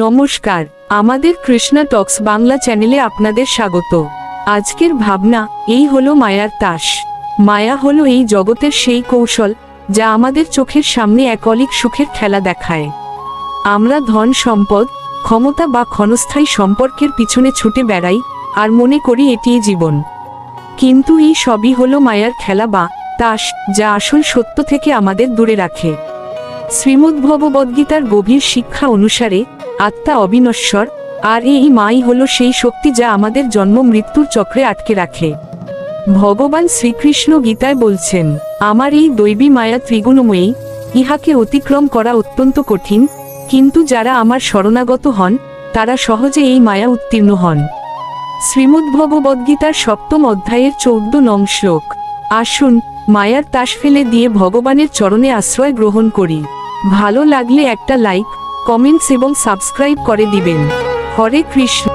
নমস্কার, আমাদের কৃষ্ণা টক্স বাংলা চ্যানেলে আপনাদের স্বাগত। আজকের ভাবনা, এই হলো মায়ার তাস। মায়া হলো এই জগতের সেই কৌশল, যা আমাদের চোখের সামনে এক অলিক সুখের খেলা দেখায়। আমরা ধন সম্পদ, ক্ষমতা বা ক্ষণস্থায়ী সম্পর্কের পিছনে ছুটে বেড়াই, আর মনে করি এটিই জীবন। কিন্তু এই সবই হলো মায়ার খেলা বা তাস, যা আসল সত্য থেকে আমাদের দূরে রাখে। শ্রীমদ্ভগবদ্গীতার গভীর শিক্ষা অনুসারে আত্মা অবিনশ্বর, আর এই মাই হল সেই শক্তি যা আমাদের জন্ম মৃত্যুর চক্রে আটকে রাখে। ভগবান শ্রীকৃষ্ণ গীতায় বলছেন, আমার এই দৈবী মায়া ত্রিগুণময়ী, ইহাকে অতিক্রম করা অত্যন্ত কঠিন, কিন্তু যারা আমার শরণাগত হন, তারা সহজে এই মায়া উত্তীর্ণ হন। শ্রীমদ্ভগবদ্গীতার সপ্তম অধ্যায়ের চৌদ্দ নং শ্লোক। আসুন, মায়ার তাস ফেলে দিয়ে ভগবানের চরণে আশ্রয় গ্রহণ করি। ভালো লাগলে একটা লাইক কমেন্টস এবং সাবস্ক্রাইব করে দিবেন। হরে কৃষ্ণ।